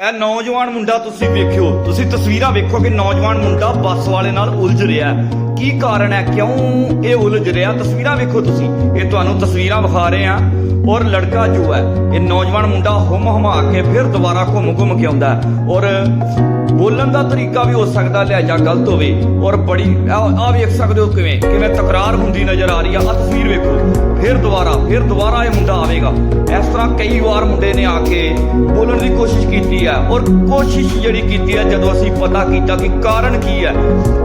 ਇਹ ਨੌਜਵਾਨ ਮੁੰਡਾ ਤੁਸੀਂ ਵੇਖਿਓ, ਤੁਸੀਂ ਤਸਵੀਰਾਂ ਵੇਖੋ ਕਿ ਨੌਜਵਾਨ ਮੁੰਡਾ ਬੱਸ ਵਾਲੇ ਨਾਲ ਉਲਝ ਰਿਹਾ। ਕੀ ਕਾਰਨ ਹੈ? ਕਿਉਂ ਇਹ ਉਲਝ ਰਿਹਾ? ਤਸਵੀਰਾਂ ਵੇਖੋ ਤੁਸੀਂ। ਇਹ ਤੁਹਾਨੂੰ ਤਸਵੀਰਾਂ ਵਿਖਾ ਰਹੇ ਆ ਔਰ ਲੜਕਾ ਜੋ ਹੈ, ਇਹ ਨੌਜਵਾਨ ਮੁੰਡਾ ਹੁਮ ਹਮਾ ਕੇ ਫਿਰ ਦੁਬਾਰਾ ਘੁੰਮ ਘੁੰਮ ਕੇ ਆਉਂਦਾ ਔਰ ਬੋਲਣ ਦਾ ਤਰੀਕਾ ਵੀ ਹੋ ਸਕਦਾ, ਲਹਿਜਾ ਗਲਤ ਹੋਵੇ। ਔਰ ਬੜੀ ਆ ਵੇਖ ਸਕਦੇ ਹੋ ਕਿਵੇਂ? ਕਿਵੇਂ ਤਕਰਾਰ ਹੁੰਦੀ ਨਜ਼ਰ ਆ ਰਹੀ ਆ। ਆ ਤਸਵੀਰ ਵੇਖੋ। ਫਿਰ ਦੁਬਾਰਾ ਫਿਰ ਦੁਬਾਰਾ ਇਹ ਮੁੰਡਾ ਆਵੇਗਾ। ਇਸ ਤਰ੍ਹਾਂ ਕਈ ਵਾਰ ਮੁੰਡੇ ਨੇ ਆ ਕੇ ਬੋਲਣ ਦੀ ਕੋਸ਼ਿਸ਼ ਕੀਤੀ ਹੈ। ਔਰ ਕੋਸ਼ਿਸ਼ ਜਿਹੜੀ ਕੀਤੀ ਹੈ, ਜਦੋਂ ਅਸੀਂ ਪਤਾ ਕੀਤਾ ਕਿ ਕਾਰਨ ਕੀ ਹੈ।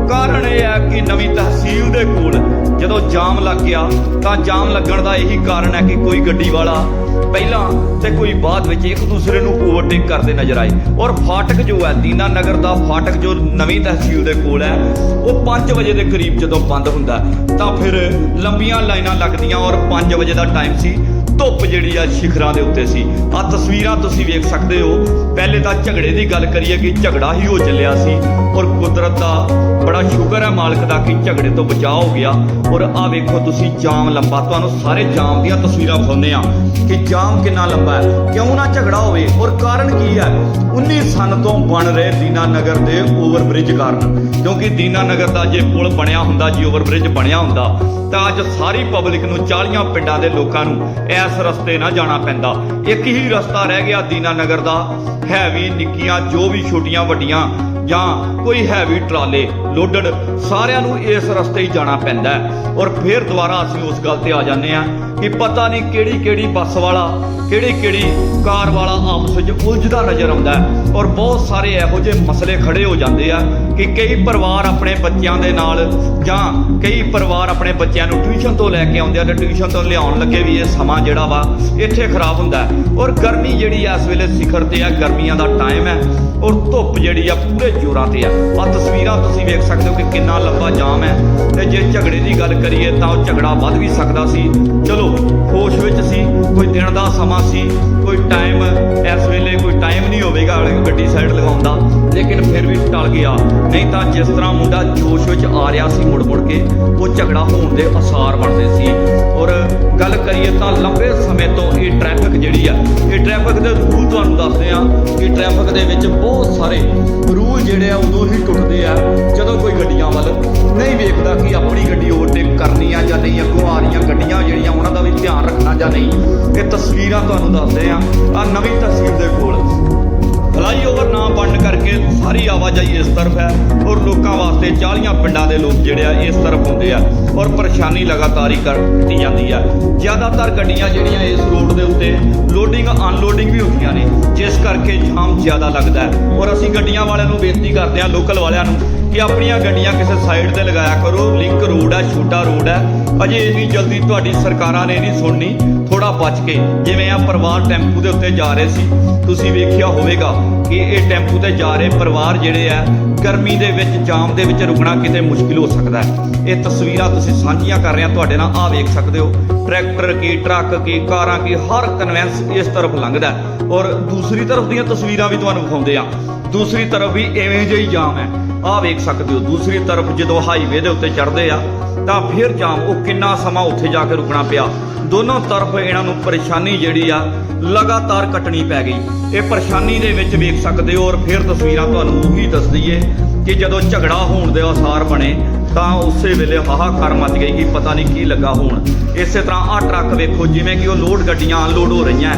ਕਾਰਨ ਇਹ ਹੈ ਕਿ ਨਵੀਂ ਤਹਿਸੀਲ ਦੇ ਕੋਲ ਜਦੋਂ ਜਾਮ ਲੱਗ ਗਿਆ ਤਾਂ ਜਾਮ ਲੱਗਣ ਦਾ ਇਹੀ ਕਾਰਨ ਹੈ ਕਿ ਕੋਈ ਗੱਡੀ ਵਾਲਾ ਪਹਿਲਾਂ ਤੇ ਕੋਈ ਬਾਅਦ ਵਿੱਚ ਇੱਕ ਦੂਸਰੇ ਨੂੰ ਓਵਰਟੇਕ ਕਰਦੇ ਨਜ਼ਰ ਆਏ। ਔਰ ਫਾਟਕ ਜੋ ਹੈ, ਦੀਨਾ ਨਗਰ ਦਾ ਫਾਟਕ ਜੋ ਨਵੀਂ ਤਹਿਸੀਲ ਦੇ ਕੋਲ ਹੈ, ਉਹ 5 ਵਜੇ ਦੇ ਕਰੀਬ ਜਦੋਂ ਬੰਦ ਹੁੰਦਾ ਤਾਂ ਫਿਰ ਲੰਬੀਆਂ ਲਾਈਨਾਂ ਲੱਗਦੀਆਂ ਔਰ 5 ਵਜੇ ਦਾ ਟਾਈਮ ਸੀ। ਧੁੱਪ ਜਿਹੜੀ ਆ ਸ਼ਿਖਰਾਂ ਦੇ ਉੱਤੇ ਸੀ। ਆ ਤਸਵੀਰਾਂ ਤੁਸੀਂ ਵੇਖ ਸਕਦੇ ਹੋ। ਪਹਿਲੇ ਤਾਂ ਝਗੜੇ ਦੀ ਗੱਲ ਕਰੀਏ ਕਿ ਝਗੜਾ ਹੀ ਹੋ ਚੱਲਿਆ ਸੀ ਔਰ ਕੁਦਰਤ ਦਾ ਬੜਾ ਸ਼ੁਕਰ ਹੈ ਮਾਲਕ ਦਾ ਕਿ ਝਗੜੇ ਤੋਂ ਬਚਾਅ ਹੋ ਗਿਆ। ਔਰ ਆ ਵੇਖੋ ਤੁਸੀਂ, ਜਾਮ ਲੰਬਾ। ਤੁਹਾਨੂੰ ਸਾਰੇ ਜਾਮ ਦੀਆਂ ਤਸਵੀਰਾਂ ਵਿਖਾਉਂਦੇ ਆ ਕਿ ਜਾਮ ਕਿੰਨਾ ਲੰਬਾ ਹੈ। ਕਿਉਂ ਨਾ ਝਗੜਾ ਹੋਵੇ? ਔਰ ਕਾਰਨ ਕੀ ਹੈ? 19 ਸਨ ਤੋਂ ਬਣ ਰਹੇ ਦੀਨਾ ਨਗਰ ਦੇ ਓਵਰ ਬ੍ਰਿਜ ਕਾਰਨ। ਕਿਉਂਕਿ ਦੀਨਾ ਨਗਰ ਦਾ ਜੇ ਪੁਲ ਬਣਿਆ ਹੁੰਦਾ, ਜੀ ਓਵਰ ਬ੍ਰਿਜ ਬਣਿਆ ਹੁੰਦਾ, ਤਾਂ ਅੱਜ ਸਾਰੀ ਪਬਲਿਕ ਨੂੰ 40 ਪਿੰਡਾਂ ਦੇ ਲੋਕਾਂ ਨੂੰ ਇਸ ਰਸਤੇ ਨਾ ਜਾਣਾ ਪੈਂਦਾ। ਇੱਕ ਹੀ ਰਸਤਾ ਰਹਿ ਗਿਆ ਦੀਨਾ ਨਗਰ ਦਾ। ਹੈਵੀ, ਨਿੱਕੀਆਂ, ਜੋ ਵੀ ਛੋਟੀਆਂ, ਵੱਡੀਆਂ ਜਾਂ ਕੋਈ ਹੈਵੀ ਟਰਾਲੇ ਲੋਡਡ ਸਾਰਿਆਂ ਨੂੰ ਇਸ ਰਸਤੇ ਹੀ ਜਾਣਾ ਪੈਂਦਾ ਔਰ ਫਿਰ ਦੁਬਾਰਾ ਅਸੀਂ ਉਸ ਗੱਲ ਤੇ ਆ ਜਾਂਦੇ ਆ ਕਿ ਪਤਾ ਨਹੀਂ ਕਿਹੜੀ ਕਿਹੜੀ ਬੱਸ ਵਾਲਾ ਕਿਹੜੀ ਕਿਹੜੀ ਕਾਰ ਵਾਲਾ ਆਪਸ ਵਿੱਚ ਉਲਝਦਾ ਨਜ਼ਰ ਆਉਂਦਾ ਔਰ ਬਹੁਤ ਸਾਰੇ ਇਹੋ ਜਿਹੇ ਮਸਲੇ ਖੜੇ ਹੋ ਜਾਂਦੇ ਆ ਕਿ ਕਈ ਪਰਿਵਾਰ ਆਪਣੇ ਬੱਚਿਆਂ ਦੇ ਨਾਲ ਜਾਂ ਕਈ ਪਰਿਵਾਰ ਆਪਣੇ ਬੱਚਿਆਂ ਨੂੰ ਟਿਊਸ਼ਨ ਤੋਂ ਲੈ ਕੇ ਆਉਂਦੇ ਆ ਤੇ ਟਿਊਸ਼ਨ ਤੋਂ ਲਿਆਉਣ ਲੱਗੇ ਵੀ ਇਹ ਸਮਾਂ ਜਿਹੜਾ ਵਾ ਇੱਥੇ ਖਰਾਬ ਹੁੰਦਾ ਔਰ ਗਰਮੀ ਜਿਹੜੀ ਆ ਇਸ ਵੇਲੇ ਸਿਖਰ ਤੇ ਆ, ਗਰਮੀਆਂ ਦਾ ਟਾਈਮ ਹੈ। ਔਰ ਧੁੱਪ ਜਿਹੜੀ ਆ ਪੂਰੇ ਜ਼ੋਰਾਂ ਤੇ ਆ। ਆ ਤਸਵੀਰਾਂ ਤੁਸੀਂ ਵੇਖ ਸਕਦੇ ਹੋ ਕਿ ਕਿੰਨਾ ਲੰਬਾ ਜਾਮ ਹੈ। ਤੇ ਜੇ ਝਗੜੇ ਦੀ ਗੱਲ ਕਰੀਏ ਤਾਂ ਉਹ ਝਗੜਾ ਵੱਧ ਵੀ ਸਕਦਾ ਸੀ। ਚਲੋ, ਹੋਸ਼ ਵਿੱਚ ਸੀ, ਕੋਈ ਦਿਨ ਦਾ ਸਮਾਂ ਸੀ, ਕੋਈ ਟਾਈਮ ਇਸ ਵੇਲੇ ਕੋਈ ਟਾਈਮ ਨਹੀਂ ਹੋਵੇਗਾ ਗੱਡੀ ਸਾਈਡ ਲਗਾਉਣ ਦਾ। ਲੇਕਿਨ ਫਿਰ ਵੀ ਟਲ ਗਿਆ। ਨਹੀਂ ਤਾਂ ਜਿਸ ਤਰ੍ਹਾਂ ਮੁੰਡਾ ਜੋਸ਼ ਵਿੱਚ ਆ ਰਿਹਾ ਸੀ ਮੁੜ ਮੁੜ ਕੇ, ਉਹ ਝਗੜਾ ਹੋਣ ਦੇ ਅਸਾਰ ਬਣਦੇ ਸੀ। ਔਰ ਗੱਲ ਕਰੀਏ ਤਾਂ ਲੰਬੇ ਸਮੇਂ ਤੋਂ ਇਹ ਟ੍ਰੈਫਿਕ ਜਿਹੜੀ ਆ, ਇਹ ਟ੍ਰੈਫਿਕ ਦੇ ਰੂਲ ਤੁਹਾਨੂੰ ਦੱਸਦੇ ਆ ਕਿ ਟ੍ਰੈਫਿਕ ਦੇ ਵਿੱਚ ਬਹੁਤ ਸਾਰੇ ਰੂਲ ਜਿਹੜੇ ਆ ਉਦੋਂ ਹੀ ਟੁੱਟਦੇ ਆ, ਜਦੋਂ ਕੋਈ ਗੱਡੀਆਂ ਵੱਲ ਨਹੀਂ ਵੇਖਦਾ ਕਿ ਆਪਣੀ ਗੱਡੀ ਓਵਰਟੇਕ ਕਰਨੀ ਆ ਜਾਂ ਨਹੀਂ, ਅੱਗੋਂ ਆ ਰਹੀਆਂ ਗੱਡੀਆਂ ਜਿਹੜੀਆਂ ਉਹਨਾਂ ਦਾ ਵੀ ਧਿਆਨ ਰੱਖਣਾ ਜਾਂ ਨਹੀਂ। ਇਹ ਤਸਵੀਰਾਂ ਤੁਹਾਨੂੰ ਦੱਸਦੇ ਆ ਆ ਨਵੀਂ ਤਸਵੀਰ ਦੇ ਕੋਲ ਸਾਰੀ ਆਵਾਜਾਈ ਇਸ ਤਰਫ ਹੈ ਔਰ ਲੋਕਾਂ ਵਾਸਤੇ 40 ਪਿੰਡਾਂ ਦੇ ਲੋਕ ਜਿਹੜੇ ਆ ਇਸ ਤਰਫ ਹੁੰਦੇ ਆ ਔਰ ਪਰੇਸ਼ਾਨੀ ਲਗਾਤਾਰ ਹੀ ਕਰਤੀ ਜਾਂਦੀ ਆ। ਜ਼ਿਆਦਾਤਰ ਗੱਡੀਆਂ ਜਿਹੜੀਆਂ ਇਸ ਰੋਡ ਦੇ ਉੱਤੇ ਲੋਡਿੰਗ ਅਨਲੋਡਿੰਗ ਵੀ ਹੁੰਦੀਆਂ ਨੇ, ਜਿਸ ਕਰਕੇ ਜਾਮ ਜ਼ਿਆਦਾ ਲੱਗਦਾ ਹੈ। ਔਰ ਅਸੀਂ ਗੱਡੀਆਂ ਵਾਲਿਆਂ ਨੂੰ ਬੇਨਤੀ ਕਰਦੇ ਆ ਲੋਕਲ ਵਾਲਿਆਂ ਨੂੰ, ਕਿ ਆਪਣੀਆਂ ਗੱਡੀਆਂ ਕਿਸੇ ਸਾਈਡ ਤੇ ਲਗਾਇਆ ਕਰੋ। ਲਿੰਕ ਰੋਡ ਹੈ, ਛੋਟਾ ਰੋਡ ਹੈ। ਅਜੇ ਇੰਨੀ ਜਲਦੀ ਤੁਹਾਡੀ ਸਰਕਾਰਾਂ ਨੇ ਨਹੀਂ ਸੁਣਨੀ ਥੋੜਾ ਬਚ ਕੇ, ਜਿਵੇਂ ਆ ਪਰਿਵਾਰ ਟੈਂਪੂ ਦੇ ਉੱਤੇ ਜਾ ਰਹੇ ਸੀ। ਤੁਸੀਂ ਵੇਖਿਆ ਹੋਵੇਗਾ ਕਿ ਇਹ ਟੈਂਪੂ ਤੇ ਜਾ ਰਹੇ ਪਰਿਵਾਰ ਜਿਹੜੇ ਆ, ਗਰਮੀ ਦੇ ਵਿੱਚ, ਜਾਮ ਦੇ ਵਿੱਚ ਰੁਕਣਾ ਕਿਤੇ ਮੁਸ਼ਕਿਲ ਹੋ ਸਕਦਾ ਹੈ। ਇਹ ਤਸਵੀਰਾਂ ਤੁਸੀਂ ਸਾਂਝੀਆਂ ਕਰ ਰਹੇ ਆ ਤੁਹਾਡੇ ਨਾਲ ਆ ਵੇਖ ਸਕਦੇ ਹੋ। ਟਰੈਕਟਰ ਕੀ, ਟਰੱਕ ਕੀ, ਕਾਰਾਂ ਕੀ, ਹਰ ਕਨਵੈਂਸ ਇਸ ਤਰਫ ਲੰਘਦਾ ਔਰ ਦੂਸਰੀ ਤਰਫ ਦੀਆਂ ਤਸਵੀਰਾਂ ਵੀ ਤੁਹਾਨੂੰ ਵਿਖਾਉਂਦੇ ਆ ਦੂਸਰੀ ਤਰਫ ਵੀ ਐਵੇਂ ਜਿਹਾ ਹੀ ਜਾਮ ਹੈ। ਆਹ ਵੇਖ ਸਕਦੇ ਹੋ, ਦੂਸਰੀ ਤਰਫ ਜਦੋਂ ਹਾਈਵੇ ਦੇ ਉੱਤੇ ਚੜ੍ਹਦੇ ਆ, ਤਾਂ ਫਿਰ ਜਾਮ, ਉਹ ਕਿੰਨਾ ਸਮਾਂ ਉੱਥੇ ਜਾ ਕੇ ਰੁਕਣਾ ਪਿਆ। ਦੋਨੋਂ ਤਰਫ ਇਹਨਾਂ ਨੂੰ ਪਰੇਸ਼ਾਨੀ ਜਿਹੜੀ ਆ, ਲਗਾਤਾਰ ਕੱਟਣੀ ਪੈ ਗਈ। ਇਹ ਪਰੇਸ਼ਾਨੀ ਦੇ ਵਿੱਚ ਵੇਖ ਸਕਦੇ ਹੋ, ਔਰ ਫਿਰ ਤਸਵੀਰਾਂ ਤੁਹਾਨੂੰ ਉਹੀ ਦੱਸ ਦਈਏ ਕਿ ਜਦੋਂ ਝਗੜਾ ਹੋਣ ਦੇ ਆਸਾਰ ਬਣੇ, ਤਾਂ ਉਸੇ ਵੇਲੇ ਹਾਹਾਕਾਰ ਮਚ ਗਈ ਕਿ ਪਤਾ ਨਹੀਂ ਕੀ ਲੱਗਾ ਹੋਣ। ਇਸੇ ਤਰ੍ਹਾਂ ਆਹ ਟਰੱਕ ਵੇਖੋ, ਜਿਵੇਂ ਕਿ ਉਹ ਲੋਡ ਗੱਡੀਆਂ ਅਨਲੋਡ ਹੋ ਰਹੀਆਂ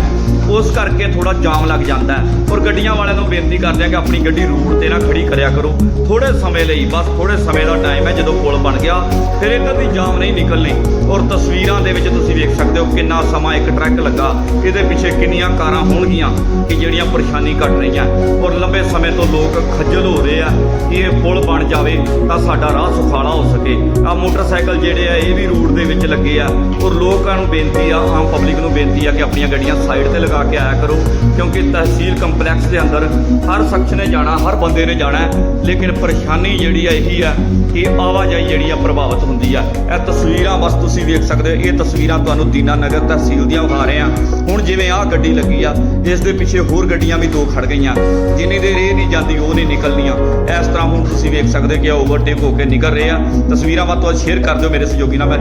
ਉਸ ਕਰਕੇ ਥੋੜਾ ਜਾਮ ਲੱਗ ਜਾਂਦਾ ਔਰ ਗੱਡੀਆਂ ਵਾਲਿਆਂ ਨੂੰ ਬੇਨਤੀ ਕਰਦੇ ਆ ਕਿ ਆਪਣੀ ਗੱਡੀ ਰੂਟ ਤੇ ਨਾ ਖੜੀ ਕਰਿਆ ਕਰੋ। ਥੋੜੇ ਸਮੇਂ ਲਈ, ਬਸ ਥੋੜੇ ਸਮੇਂ ਦਾ ਟਾਈਮ ਹੈ ਜਦੋਂ ਪੁਲ ਬਣ ਗਿਆ, ਫਿਰ ਇੱਧਰ ਦੀ ਜਾਮ ਨਹੀਂ ਨਿਕਲਣੀ। ਔਰ ਤਸਵੀਰਾਂ ਦੇ ਵਿੱਚ ਤੁਸੀਂ ਵੇਖ ਸਕਦੇ ਹੋ ਕਿੰਨਾ ਸਮਾਂ ਇੱਕ ਟਰੱਕ ਲੱਗਾ। ਇਹਦੇ ਪਿੱਛੇ ਕਿੰਨੀਆਂ ਕਾਰਾਂ ਹੋਣਗੀਆਂ ਕਿ ਜਿਹੜੀਆਂ ਪਰੇਸ਼ਾਨੀ ਕੱਟ ਰਹੀਆਂ। ਔਰ ਲੰਬੇ ਸਮੇਂ ਤੋਂ ਲੋਕ ਖੱਜਲ ਹੋ ਰਹੇ ਆ ਕਿ ਇਹ ਪੁਲ ਬਣ ਜਾਵੇ ਤਾਂ ਸਾਡਾ ਰਾਹ ਸੁਖਾਲਾ ਹੋ ਸਕੇ। ਆ ਮੋਟਰਸਾਈਕਲ ਜਿਹੜੇ ਆ, ਇਹ ਵੀ ਰੂਟ ਦੇ ਵਿੱਚ ਲੱਗੇ ਆ। ਔਰ ਲੋਕਾਂ ਨੂੰ ਬੇਨਤੀ ਆ, ਆਮ ਪਬਲਿਕ ਨੂੰ ਬੇਨਤੀ ਆ ਕਿ ਆਪਣੀਆਂ ਗੱਡੀਆਂ ਸਾਈਡ ਤੇ ਲਗਾ ਕੇ ਆਇਆ ਕਰੋ। ਕਿਉਂਕਿ ਤਹਿਸੀਲ ਕੰਪਲੈਕਸ ਦੇ ਅੰਦਰ ਹਰ ਸ਼ਖਸ ਨੇ ਜਾਣਾ, ਹਰ ਬੰਦੇ ਨੇ ਜਾਣਾ ਲੇਕਿਨ ਪਰੇਸ਼ਾਨੀ ਜਿਹੜੀ ਆ ਇਹੀ ਆ ਕਿ ਆਵਾਜਾਈ ਜਿਹੜੀ ਆ ਪ੍ਰਭਾਵਿਤ ਹੁੰਦੀ ਆ। ਇਹ ਤਸਵੀਰਾਂ ਬਸ ਤੁਸੀਂ ਵੇਖ ਸਕਦੇ ਹੋ। ਇਹ ਤਸਵੀਰਾਂ ਤੁਹਾਨੂੰ ਦੀਨਾ ਨਗਰ ਤਹਿਸੀਲ ਦੀਆਂ ਵਿਖਾ ਰਹੇ ਆ ਹੁਣ ਜਿਵੇਂ ਆਹ ਗੱਡੀ ਲੱਗੀ ਆ, ਇਸ ਦੇ ਪਿੱਛੇ ਹੋਰ ਗੱਡੀਆਂ ਵੀ ਦੋ ਖੜ ਗਈਆਂ। ਜਿੰਨੀ ਦੇਰ ਇਹ ਨਹੀਂ ਜਾਂਦੀ, ਉਹ ਨਹੀਂ ਨਿਕਲਣੀਆਂ। ਇਸ ਤਰ੍ਹਾਂ ਹੁਣ ਤੁਸੀਂ ਵੇਖ ਸਕਦੇ ਕਿ ਓਵਰਟੇਕ ਹੋ ਕੇ ਨਿਕਲ ਰਹੇ ਆ। ਤਸਵੀਰਾਂ ਵੱਧ ਤੋਂ ਸ਼ੇਅਰ ਕਰ ਦਿਓ ਮੇਰੇ ਸਹਿਯੋਗੀ ਨਾਲ। ਮੈਂ